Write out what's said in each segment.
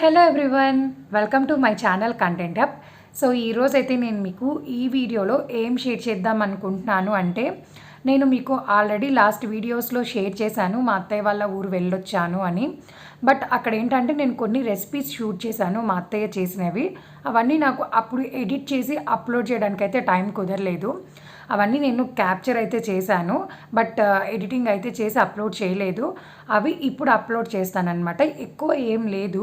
Hello everyone welcome to my channel content up so ఈరోజు అయితే నేను మీకు ఈ వీడియోలో ఏం షేర్ చేద్దాం అనుకుంటున్నాను అంటే నేను మీకు ఆల్రెడీ లాస్ట్ వీడియోస్లో షేర్ చేశాను మా అత్తయ్య వాళ్ళ ఊరు వెళ్ళొచ్చాను అని. బట్ అక్కడ ఏంటంటే నేను కొన్ని రెసిపీస్ షూట్ చేశాను మా అత్తయ్య చేసినవి. అవన్నీ నాకు అప్పుడు ఎడిట్ చేసి అప్లోడ్ చేయడానికి అయితే టైం కుదరలేదు. అవన్నీ నేను క్యాప్చర్ అయితే చేశాను బట్ ఎడిటింగ్ అయితే చేసి అప్లోడ్ చేయలేదు. అవి ఇప్పుడు అప్లోడ్ చేస్తానన్నమాట. ఎక్కువ ఏం లేదు.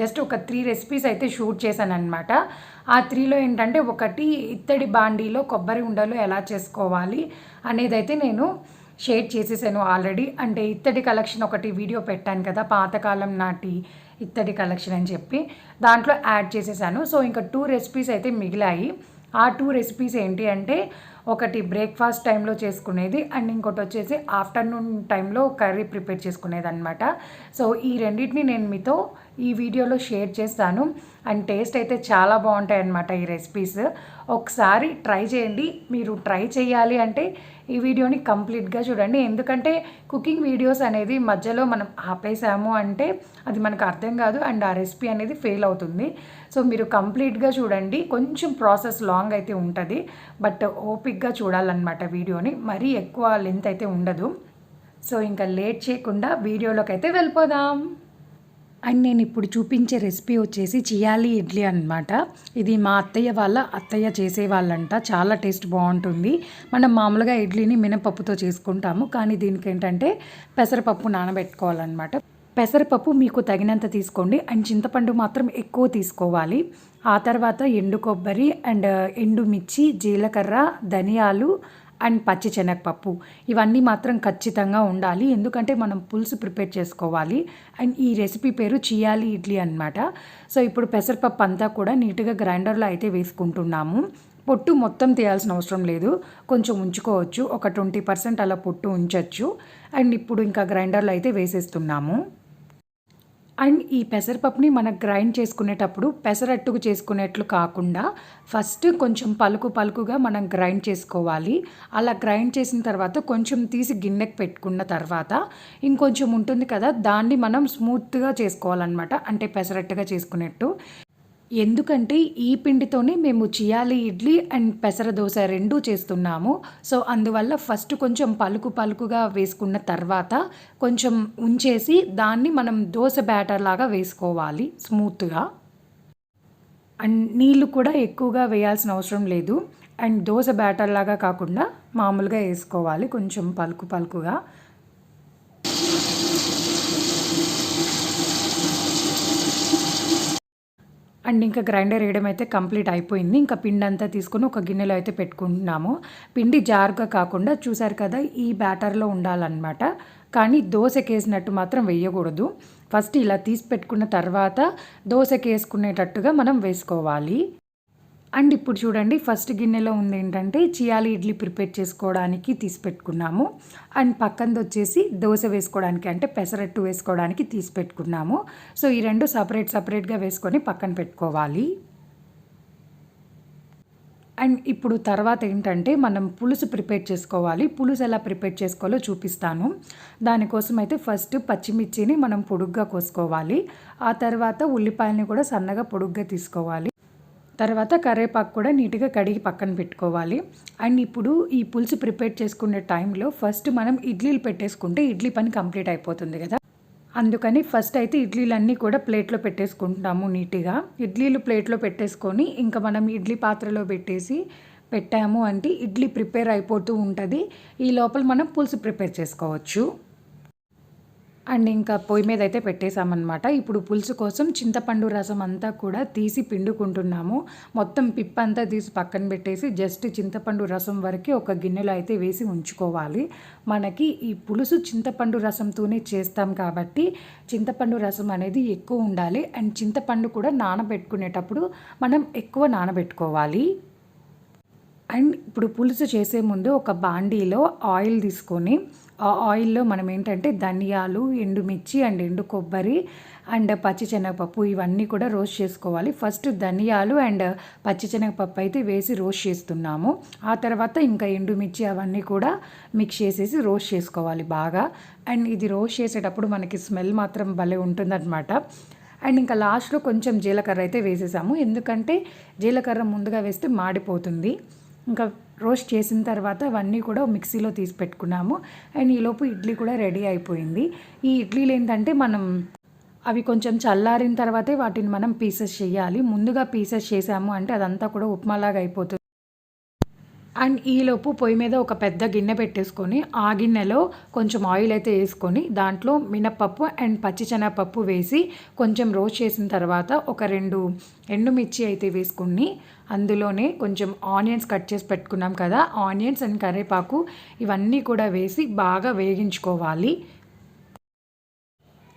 జస్ట్ ఒక త్రీ రెసిపీస్ అయితే షూట్ చేశానమాట ఆ త్రీలో ఏంటంటే ఒకటి ఇత్తడి బాండీలో కొబ్బరి ఉండలు ఎలా చేసుకోవాలి అనేది అయితే నేను షేర్ చేసేసాను ఆల్రెడీ. అంటే ఇత్తడి కలెక్షన్ ఒకటి వీడియో పెట్టాను కదా పాతకాలం నాటి ఇత్తడి కలెక్షన్ అని చెప్పి. దాంట్లో యాడ్ చేసేసాను. సో ఇంకా టూ రెసిపీస్ అయితే మిగిలాయి. ఆ టూ రెసిపీస్ ఏంటి అంటే ఒకటి బ్రేక్ఫాస్ట్ టైంలో చేసుకునేది అండ్ ఇంకోటి వచ్చేసి ఆఫ్టర్నూన్ టైంలో కర్రీ ప్రిపేర్ చేసుకునేది అనమాట సో ఈ రెండింటిని నేను మీతో ఈ వీడియోలో షేర్ చేస్తాను. అండ్ టేస్ట్ అయితే చాలా బాగుంటాయి అన్నమాట ఈ రెసిపీస్ ఒకసారి ట్రై చేయండి. మీరు ట్రై చేయాలి అంటే ఈ వీడియోని కంప్లీట్గా చూడండి. ఎందుకంటే కుకింగ్ వీడియోస్ అనేది మధ్యలో మనం ఆపేసాము అంటే అది మనకు అర్థం కాదు అండ్ ఆ రెసిపీ అనేది ఫెయిల్ అవుతుంది. సో మీరు కంప్లీట్గా చూడండి. కొంచెం ప్రాసెస్ లాంగ్ అయితే ఉంటుంది. బట్ ఓపిక్గా చూడాలన్నమాట వీడియోని. మరీ ఎక్కువ లెంత్ అయితే ఉండదు. సో ఇంకా లేట్ చేయకుండా వీడియోలోకి అయితే వెళ్ళిపోదాం. అండ్ నేను ఇప్పుడు చూపించే రెసిపీ వచ్చేసి చియాలి ఇడ్లీ అనమాట ఇది మా అత్తయ్య వాళ్ళ అత్తయ్య చేసేవాళ్ళంట చాలా టేస్ట్ బాగుంటుంది. మనం మామూలుగా ఇడ్లీని మినపప్పుతో చేసుకుంటాము. కానీ దీనికి ఏంటంటే పెసరపప్పు నానబెట్టుకోవాలన్నమాట. పెసరపప్పు మీకు తగినంత తీసుకోండి. అండ్ చింతపండు మాత్రం ఎక్కువ తీసుకోవాలి. ఆ తర్వాత ఎండు కొబ్బరి అండ్ ఎండు మిర్చి జీలకర్ర ధనియాలు అండ్ పచ్చి శనగపప్పు. ఇవన్నీ మాత్రం ఖచ్చితంగా ఉండాలి. ఎందుకంటే మనం పులుసు ప్రిపేర్ చేసుకోవాలి. అండ్ ఈ రెసిపీ పేరు చియాలి ఇడ్లీ అనమాట సో ఇప్పుడు పెసరపప్పు అంతా కూడా నీట్గా గ్రైండర్లో అయితే వేసుకుంటున్నాము. పొట్టు మొత్తం తీయాల్సిన అవసరం లేదు. కొంచెం ఉంచుకోవచ్చు. ఒక ట్వంటీ పర్సెంట్ అలా పొట్టు ఉంచవచ్చు అండ్ ఇప్పుడు ఇంకా గ్రైండర్లో అయితే వేసేస్తున్నాము. అండ్ ఈ పెసరపప్పుని మనం గ్రైండ్ చేసుకునేటప్పుడు పెసరట్టుకు చేసుకునేట్లు కాకుండా ఫస్ట్ కొంచెం పలుకు పలుకుగా మనం గ్రైండ్ చేసుకోవాలి. అలా గ్రైండ్ చేసిన తర్వాత కొంచెం తీసి గిన్నెకి పెట్టుకున్న తర్వాత ఇంకొంచెం ఉంటుంది కదా దాన్ని మనం స్మూత్గా చేసుకోవాలన్నమాట. అంటే పెసరట్టుగా చేసుకునేట్టు. ఎందుకంటే ఈ పిండితోనే మేము చియాలి ఇడ్లీ అండ్ పెసర దోశ రెండూ చేస్తున్నాము. సో అందువల్ల ఫస్ట్ కొంచెం పలుకు పలుకుగా వేసుకున్న తర్వాత కొంచెం ఉంచేసి దాన్ని మనం దోశ బ్యాటర్ లాగా వేసుకోవాలి స్మూత్గా. అండ్ నీళ్ళు కూడా ఎక్కువగా వేయాల్సిన అవసరం లేదు. అండ్ దోశ బ్యాటర్ లాగా కాకుండా మామూలుగా వేసుకోవాలి కొంచెం పలుకు పలుకుగా. అండ్ ఇంకా గ్రైండర్ వేయడం అయితే కంప్లీట్ అయిపోయింది. ఇంకా పిండి అంతా తీసుకొని ఒక గిన్నెలో అయితే పెట్టుకుంటున్నాము. పిండి జారుగా కాకుండా చూసారు కదా ఈ బ్యాటర్లో ఉండాలన్నమాట. కానీ దోశకేసినట్టు మాత్రం వేయకూడదు. ఫస్ట్ ఇలా తీసి పెట్టుకున్న తర్వాత దోశకేసుకునేటట్టుగా మనం వేసుకోవాలి. అండ్ ఇప్పుడు చూడండి ఫస్ట్ గిన్నెలో ఉంది ఏంటంటే చియాలి ఇడ్లీ ప్రిపేర్ చేసుకోవడానికి తీసి పెట్టుకున్నాము. అండ్ పక్కనది వచ్చేసి దోశ వేసుకోవడానికి అంటే పెసరట్టు వేసుకోవడానికి తీసి పెట్టుకున్నాము. సో ఈ రెండు సపరేట్ సపరేట్గా వేసుకొని పక్కన పెట్టుకోవాలి. అండ్ ఇప్పుడు తర్వాత ఏంటంటే మనం పులుసు ప్రిపేర్ చేసుకోవాలి. పులుసు ఎలా ప్రిపేర్ చేసుకోవాలో చూపిస్తాను. దానికోసం అయితే ఫస్ట్ పచ్చిమిర్చిని మనం పొడుగ్గా కోసుకోవాలి. ఆ తర్వాత ఉల్లిపాయలని కూడా సన్నగా పొడుగ్గా తీసుకోవాలి. తర్వాత కరివేపాకు కూడా నీట్గా కడిగి పక్కన పెట్టుకోవాలి. అండ్ ఇప్పుడు ఈ పులుసు ప్రిపేర్ చేసుకునే టైంలో ఫస్ట్ మనం ఇడ్లీలు పెట్టేసుకుంటే ఇడ్లీ పని కంప్లీట్ అయిపోతుంది కదా. అందుకని ఫస్ట్ అయితే ఇడ్లీలన్నీ కూడా ప్లేట్లో పెట్టేసుకుంటున్నాము నీట్గా. ఇడ్లీలు ప్లేట్లో పెట్టేసుకొని ఇంకా మనం ఇడ్లీ పాత్రలో పెట్టేసి పెట్టాము అంటే ఇడ్లీ ప్రిపేర్ అయిపోతూ ఉంటుంది. ఈ లోపల మనం పులుసు ప్రిపేర్ చేసుకోవచ్చు. అండ్ ఇంకా పొయ్యి మీద అయితే పెట్టేశామన్నమాట. ఇప్పుడు పులుసు కోసం చింతపండు రసం అంతా కూడా తీసి పిండుకుంటున్నాము. మొత్తం పిప్ప అంతా తీసి పక్కన పెట్టేసి జస్ట్ చింతపండు రసం వరకు ఒక గిన్నెలో అయితే వేసి ఉంచుకోవాలి. మనకి ఈ పులుసు చింతపండు రసంతోనే చేస్తాం కాబట్టి చింతపండు రసం అనేది ఎక్కువ ఉండాలి. అండ్ చింతపండు కూడా నానబెట్టుకునేటప్పుడు మనం ఎక్కువ నానబెట్టుకోవాలి. అండ్ ఇప్పుడు పులుసు చేసే ముందు ఒక బాండీలో ఆయిల్ తీసుకొని ఆ ఆయిల్లో మనం ఏంటంటే ధనియాలు ఎండుమిర్చి అండ్ ఎండు కొబ్బరి అండ్ పచ్చిశనగపప్పు ఇవన్నీ కూడా రోస్ట్ చేసుకోవాలి. ఫస్ట్ ధనియాలు అండ్ పచ్చిశనగపప్పు అయితే వేసి రోస్ట్ చేస్తున్నాము. ఆ తర్వాత ఇంకా ఎండుమిర్చి అవన్నీ కూడా మిక్స్ చేసేసి రోస్ట్ చేసుకోవాలి బాగా. అండ్ ఇది రోస్ట్ చేసేటప్పుడు మనకి స్మెల్ మాత్రం భలే ఉంటుందన్నమాట. అండ్ ఇంకా లాస్ట్లో కొంచెం జీలకర్ర అయితే వేసేసాము. ఎందుకంటే జీలకర్ర ముందుగా వేస్తే మాడిపోతుంది. ఇంకా రోస్ట్ చేసిన తర్వాత అవన్నీ కూడా మిక్సీలో తీసి పెట్టుకున్నాము. అండ్ ఈలోపు ఇడ్లీ కూడా రెడీ అయిపోయింది. ఈ ఇడ్లీలు ఏంటంటే మనం అవి కొంచెం చల్లారిన తర్వాతే వాటిని మనం పీసెస్ చేయాలి. ముందుగా పీసెస్ చేసాము అంటే అదంతా కూడా ఉప్మాలాగా అయిపోతుంది. అండ్ ఈలోపు పొయ్యి మీద ఒక పెద్ద గిన్నె పెట్టేసుకొని ఆ గిన్నెలో కొంచెం ఆయిల్ అయితే వేసుకొని దాంట్లో మినప్పప్పు అండ్ పచ్చిశనగపప్పు వేసి కొంచెం రోస్ట్ చేసిన తర్వాత ఒక రెండు ఎండుమిర్చి అయితే వేసుకుని అందులోనే కొంచెం ఆనియన్స్ కట్ చేసి పెట్టుకున్నాం కదా ఆనియన్స్ అండ్ కరివేపాకు ఇవన్నీ కూడా వేసి బాగా వేగించుకోవాలి.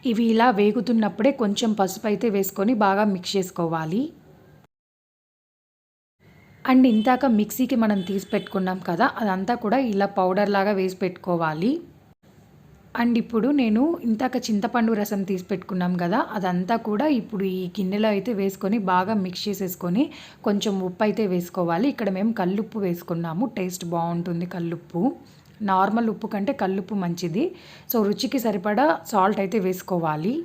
ఇవి ఇలా వేగుతున్నప్పుడే కొంచెం పసుపు అయితే వేసుకొని బాగా మిక్స్ చేసుకోవాలి. అండ్ ఇంతాక మిక్సీకి మనం తీసి పెట్టుకున్నాం కదా అదంతా కూడా ఇలా పౌడర్ లాగా వేసి పెట్టుకోవాలి. అండ్ ఇప్పుడు నేను ఇంతాక చింతపండు రసం తీసి పెట్టుకున్నాం కదా అదంతా కూడా ఇప్పుడు ఈ గిన్నెలో అయితే వేసుకొని బాగా మిక్స్ చేసేసుకొని కొంచెం ఉప్పు అయితే వేసుకోవాలి. ఇక్కడ మేము కల్లుప్పు వేసుకున్నాము టేస్ట్ బాగుంటుంది కల్లుప్పు. నార్మల్ ఉప్పు కంటే కల్లుప్పు మంచిది. సో రుచికి సరిపడా సాల్ట్ అయితే వేసుకోవాలి.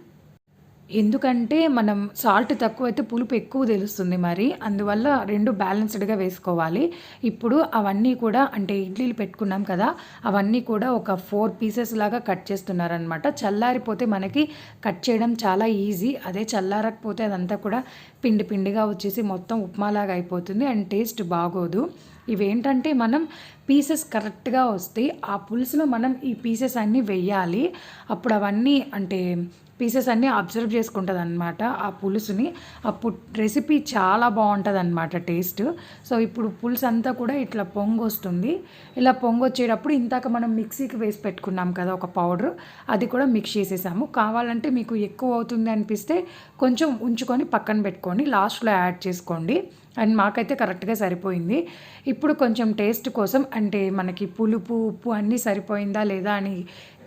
ఎందుకంటే మనం సాల్ట్ తక్కువ అయితే పులుపు ఎక్కువ తెలుస్తుంది మరి. అందువల్ల రెండు బ్యాలెన్స్డ్గా వేసుకోవాలి. ఇప్పుడు అవన్నీ కూడా అంటే ఇడ్లీలు పెట్టుకున్నాం కదా అవన్నీ కూడా ఒక ఫోర్ పీసెస్ లాగా కట్ చేస్తున్నారనమాట చల్లారిపోతే మనకి కట్ చేయడం చాలా ఈజీ. అదే చల్లారకపోతే అదంతా కూడా పిండి పిండిగా వచ్చేసి మొత్తం ఉప్మాలాగా అయిపోతుంది అండ్ టేస్ట్ బాగోదు. ఇవేంటంటే మనం పీసెస్ కరెక్ట్గా వస్తే ఆ పులుసులో మనం ఈ పీసెస్ అన్నీ వెయ్యాలి అప్పుడు అవన్నీ అంటే పీసెస్ అన్నీ అబ్జర్వ్ చేసుకుంటుంది అనమాట ఆ పులుసుని. అప్పుడు రెసిపీ చాలా బాగుంటుంది అనమాట టేస్ట్. సో ఇప్పుడు పులుసు అంతా కూడా ఇట్లా పొంగొస్తుంది. ఇలా పొంగొచ్చేటప్పుడు ఇంతాక మనం మిక్సీకి వేసి పెట్టుకున్నాం కదా ఒక పౌడర్ అది కూడా మిక్స్ చేసేసాము. కావాలంటే మీకు ఎక్కువ అవుతుంది అనిపిస్తే కొంచెం ఉంచుకొని పక్కన పెట్టుకోండి. లాస్ట్లో యాడ్ చేసుకోండి. అండ్ మాకైతే కరెక్ట్గా సరిపోయింది. ఇప్పుడు కొంచెం టేస్ట్ కోసం అంటే మనకి పులుపు ఉప్పు అన్నీ సరిపోయిందా లేదా అని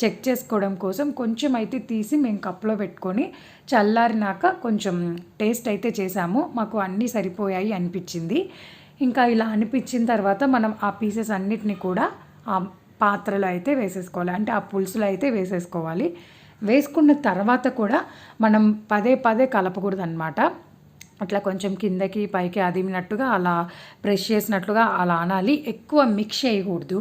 చెక్ చేసుకోవడం కోసం కొంచెం అయితే తీసి మేము కప్లో పెట్టుకొని చల్లారినాక కొంచెం టేస్ట్ అయితే చేసాము. మాకు అన్నీ సరిపోయాయి అనిపించింది. ఇంకా ఇలా అనిపించిన తర్వాత మనం ఆ పీసెస్ అన్నిటిని కూడా ఆ పాత్రలో అయితే వేసేసుకోవాలి. అంటే ఆ పులుసులో అయితే వేసేసుకోవాలి. వేసుకున్న తర్వాత కూడా మనం పదే పదే కలపకూడదు అనమాట అట్లా కొంచెం కిందకి పైకి అదిమినట్టుగా అలా ప్రెష్ చేసినట్లుగా అలా అనాలి. ఎక్కువ మిక్స్ చేయకూడదు.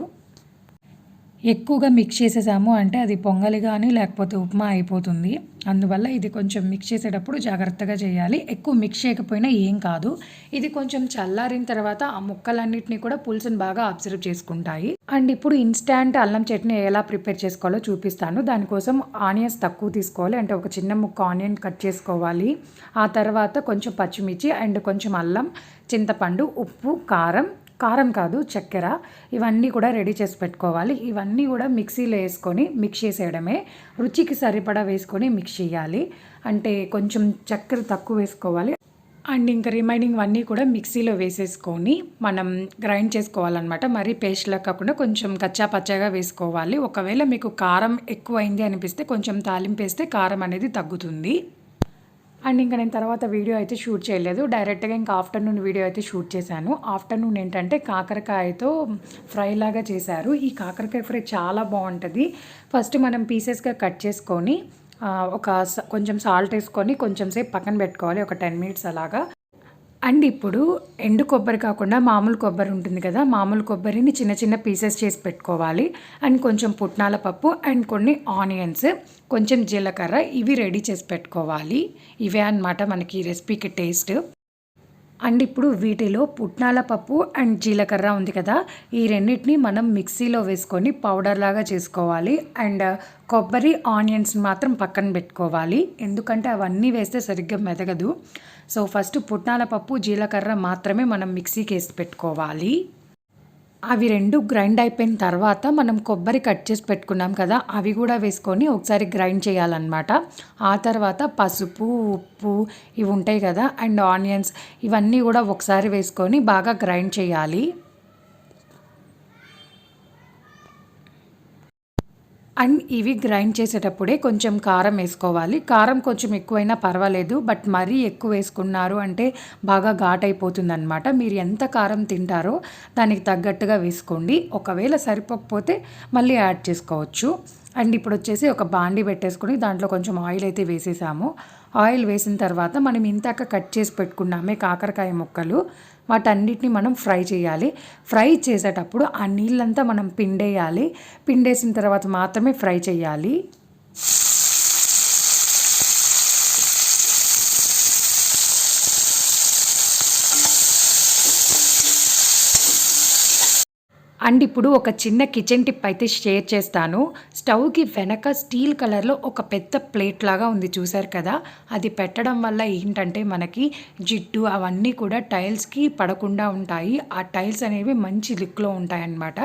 ఎక్కువగా మిక్స్ చేసేసాము అంటే అది పొంగలి కానీ లేకపోతే ఉప్మా అయిపోతుంది. అందువల్ల ఇది కొంచెం మిక్స్ చేసేటప్పుడు జాగ్రత్తగా చేయాలి. ఎక్కువ మిక్స్ చేయకపోయినా ఏం కాదు. ఇది కొంచెం చల్లారిన తర్వాత ఆ ముక్కలన్నిటిని కూడా పులుసుని బాగా అబ్జర్వ్ చేసుకుంటాయి. అండ్ ఇప్పుడు ఇన్స్టాంట్ అల్లం చట్నీ ఎలా ప్రిపేర్ చేసుకోవాలో చూపిస్తాను. దానికోసం ఆనియన్స్ తక్కువ తీసుకోవాలి. అంటే ఒక చిన్న ముక్క ఆనియన్ కట్ చేసుకోవాలి. ఆ తర్వాత కొంచెం పచ్చిమిర్చి అండ్ కొంచెం అల్లం చింతపండు ఉప్పు కారం కారం కాదు చక్కెర. ఇవన్నీ కూడా రెడీ చేసి పెట్టుకోవాలి. ఇవన్నీ కూడా మిక్సీలో వేసుకొని మిక్స్ చేసేయడమే. రుచికి సరిపడా వేసుకొని మిక్స్ చేయాలి. అంటే కొంచెం చక్కెర తక్కువ వేసుకోవాలి. అండ్ ఇంకా రిమైనింగ్ అన్నీ కూడా మిక్సీలో వేసేసుకొని మనం గ్రైండ్ చేసుకోవాలన్నమాట. మరీ పేస్ట్లా కాకుండా కొంచెం కచ్చా పచ్చగా వేసుకోవాలి. ఒకవేళ మీకు కారం ఎక్కువైంది అనిపిస్తే కొంచెం తాలింపు వేస్తే కారం అనేది తగ్గుతుంది. అండ్ ఇంకా నేను తర్వాత వీడియో అయితే షూట్ చేయలేదు. డైరెక్ట్గా ఇంకా ఆఫ్టర్నూన్ వీడియో అయితే షూట్ చేశాను. ఆఫ్టర్నూన్ ఏంటంటే కాకరకాయతో ఫ్రై లాగా చేశారు. ఈ కాకరకాయ ఫ్రై చాలా బాగుంటుంది. ఫస్ట్ మనం పీసెస్గా కట్ చేసుకొని ఒక కొంచెం సాల్ట్ వేసుకొని కొంచెం సేపు పక్కన పెట్టుకోవాలి. ఒక టెన్ మినిట్స్ అలాగా. అండ్ ఇప్పుడు ఎండు కొబ్బరి కాకుండా మామూలు కొబ్బరి ఉంటుంది కదా మామూలు కొబ్బరిని చిన్న చిన్న పీసెస్ చేసి పెట్టుకోవాలి. అండ్ కొంచెం పుట్నాల పప్పు అండ్ కొన్ని ఆనియన్స్ కొంచెం జీలకర్ర ఇవి రెడీ చేసి పెట్టుకోవాలి. ఇవే అనమాట మనకి రెసిపీకి టేస్ట్. అండ్ ఇప్పుడు వీటిలో పుట్నాల పప్పు అండ్ జీలకర్ర ఉంది కదా. ఈ రెండింటిని మనం మిక్సీలో వేసుకొని పౌడర్ లాగా చేసుకోవాలి. అండ్ కొబ్బరి ఆనియన్స్ మాత్రం పక్కన పెట్టుకోవాలి. ఎందుకంటే అవన్నీ వేస్తే సరిగ్గా మెదగదు. సో ఫస్ట్ పుట్నాల పప్పు జీలకర్ర మాత్రమే మనం మిక్సీకి వేసి పెట్టుకోవాలి. అవి రెండు గ్రైండ్ అయిపోయిన తర్వాత మనం కొబ్బరి కట్ చేసి పెట్టుకున్నాం కదా అవి కూడా వేసుకొని ఒకసారి గ్రైండ్ చేయాలన్నమాట. ఆ తర్వాత పసుపు ఉప్పు ఇవి ఉంటాయి కదా అండ్ ఆనియన్స్ ఇవన్నీ కూడా ఒకసారి వేసుకొని బాగా గ్రైండ్ చేయాలి. అండ్ ఇవి గ్రైండ్ చేసేటప్పుడే కొంచెం కారం వేసుకోవాలి. కారం కొంచెం ఎక్కువైనా పర్వాలేదు బట్ మరీ ఎక్కువ వేసుకున్నారు అంటే బాగా ఘాట్ అయిపోతుంది అనమాట మీరు ఎంత కారం తింటారో దానికి తగ్గట్టుగా వేసుకోండి. ఒకవేళ సరిపోకపోతే మళ్ళీ యాడ్ చేసుకోవచ్చు. అండ్ ఇప్పుడు వచ్చేసి ఒక బాండి పెట్టేసుకొని దాంట్లో కొంచెం ఆయిల్ అయితే వేసేసాము. ఆయిల్ వేసిన తర్వాత మనం ఇంతాక కట్ చేసి పెట్టుకున్నామే కాకరకాయ ముక్కలు. వాటన్నిటిని మనం ఫ్రై చేయాలి. ఫ్రై చేసేటప్పుడు ఆ నీళ్ళంతా మనం పిండేయాలి. పిండేసిన తర్వాత మాత్రమే ఫ్రై చేయాలి. అండ్ ఇప్పుడు ఒక చిన్న కిచెన్ టిప్ అయితే షేర్ చేస్తాను. స్టవ్కి వెనక స్టీల్ కలర్లో ఒక పెద్ద ప్లేట్ లాగా ఉంది చూసారు కదా? అది పెట్టడం వల్ల ఏంటంటే మనకి జిడ్డు అవన్నీ కూడా టైల్స్కి పడకుండా ఉంటాయి. ఆ టైల్స్ అనేవి మంచి లుక్లో ఉంటాయన్నమాట.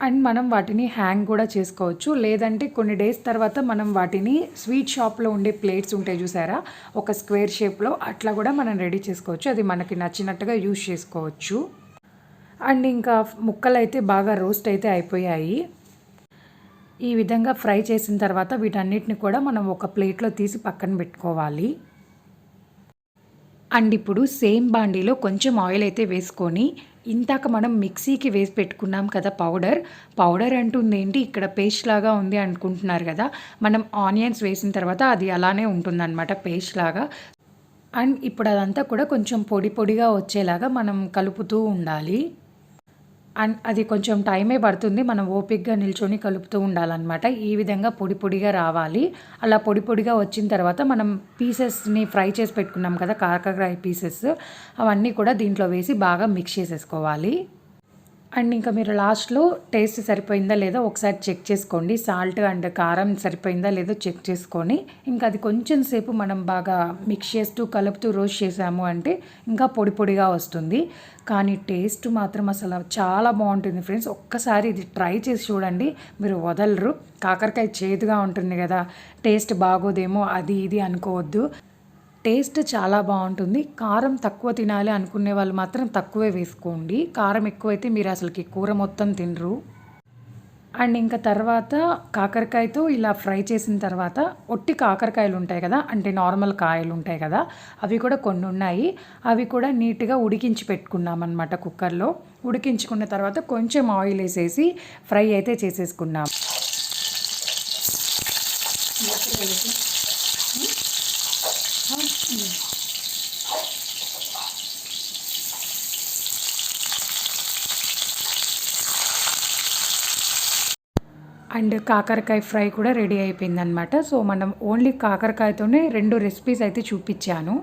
అండ్ మనం వాటిని హ్యాంగ్ కూడా చేసుకోవచ్చు. లేదంటే కొన్ని డేస్ తర్వాత మనం వాటిని స్వీట్ షాప్లో ఉండే ప్లేట్స్ ఉంటాయి చూసారా ఒక స్క్వేర్ షేప్లో అట్లా కూడా మనం రెడీ చేసుకోవచ్చు. అది మనకి నచ్చినట్టుగా యూజ్ చేసుకోవచ్చు. అండ్ ఇంకా ముక్కలు అయితే బాగా రోస్ట్ అయితే అయిపోయాయి. ఈ విధంగా ఫ్రై చేసిన తర్వాత వీటన్నిటిని కూడా మనం ఒక ప్లేట్లో తీసి పక్కన పెట్టుకోవాలి. అండ్ ఇప్పుడు సేమ్ బాండీలో కొంచెం ఆయిల్ అయితే వేసుకొని ఇంతాక మనం మిక్సీకి వేసి పెట్టుకున్నాం కదా పౌడర్ పౌడర్ అంటుంది ఏంటి? ఇక్కడ పేస్ట్ లాగా ఉంది అనుకుంటున్నారు కదా. మనం ఆనియన్స్ వేసిన తర్వాత అది అలానే ఉంటుందన్నమాట పేస్ట్ లాగా. అండ్ ఇప్పుడు అదంతా కూడా కొంచెం పొడి పొడిగా వచ్చేలాగా మనం కలుపుతూ ఉండాలి. అండ్ అది కొంచెం టైమే పడుతుంది. మనం ఓపిక్గా నిల్చొని కలుపుతూ ఉండాలన్నమాట. ఈ విధంగా పొడి పొడిగా రావాలి. అలా పొడి పొడిగా వచ్చిన తర్వాత మనం పీసెస్ని ఫ్రై చేసి పెట్టుకున్నాం కదా కాకరకాయ పీసెస్ అవన్నీ కూడా దీంట్లో వేసి బాగా మిక్స్ చేసేసుకోవాలి. అండ్ ఇంకా మీరు లాస్ట్లో టేస్ట్ సరిపోయిందా లేదో ఒకసారి చెక్ చేసుకోండి. సాల్ట్ అండ్ కారం సరిపోయిందా లేదో చెక్ చేసుకొని ఇంకా అది కొంచెం సేపు మనం బాగా మిక్స్ చేస్తూ కలుపుతూ రోస్ట్ చేసాము అంటే ఇంకా పొడి పొడిగా వస్తుంది. కానీ టేస్ట్ మాత్రం అసలు చాలా బాగుంటుంది ఫ్రెండ్స్. ఒక్కసారి ఇది ట్రై చేసి చూడండి. మీరు వదలరు. కాకరకాయ చేదుగా ఉంటుంది కదా. టేస్ట్ బాగోదేమో అది ఇది అనుకోవద్దు. టేస్ట్ చాలా బాగుంటుంది. కారం తక్కువ తినాలి అనుకునే వాళ్ళు మాత్రం తక్కువే వేసుకోండి. కారం ఎక్కువైతే మీరు అసలుకి కూర మొత్తం తినరు. అండ్ ఇంకా తర్వాత కాకరకాయతో ఇలా ఫ్రై చేసిన తర్వాత ఒట్టి కాకరకాయలు ఉంటాయి కదా అంటే నార్మల్ కాయలు ఉంటాయి కదా అవి కూడా కొన్ని ఉన్నాయి. అవి కూడా నీట్గా ఉడికించి పెట్టుకున్నాం అనమాట కుక్కర్లో. ఉడికించుకున్న తర్వాత కొంచెం ఆయిల్ వేసేసి ఫ్రై అయితే చేసేసుకున్నాం. అండ్ కాకరకాయ ఫ్రై కూడా రెడీ అయిపోయిందనమాట సో మనం ఓన్లీ కాకరకాయతోనే రెండు రెసిపీస్ అయితే చూపించాను.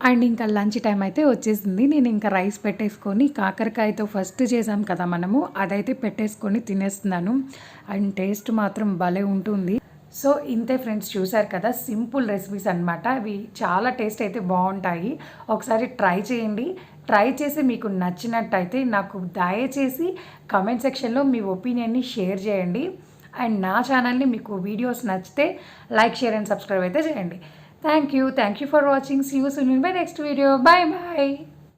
అండ్ ఇంకా లంచ్ టైం అయితే వచ్చేసింది. నేను ఇంకా రైస్ పెట్టేసుకొని కాకరకాయతో ఫస్ట్ చేసాం కదా మనము. అదైతే పెట్టేసుకొని తినేస్తున్నాను. అండ్ టేస్ట్ మాత్రం భలే ఉంటుంది. సో ఇంతే ఫ్రెండ్స్ చూసారు కదా సింపుల్ రెసిపీస్ అనమాట అవి చాలా టేస్ట్ అయితే బాగుంటాయి. ఒకసారి ట్రై చేయండి. ట్రై చేసి మీకు నచ్చినట్టయితే నాకు దయచేసి కమెంట్ సెక్షన్లో మీ ఒపీనియన్ని షేర్ చేయండి. అండ్ నా ఛానల్ని మీకు వీడియోస్ నచ్చితే లైక్ షేర్ అండ్ సబ్స్క్రైబ్ అయితే చేయండి. Thank you. Thank you for watching. See you soon bye next video bye bye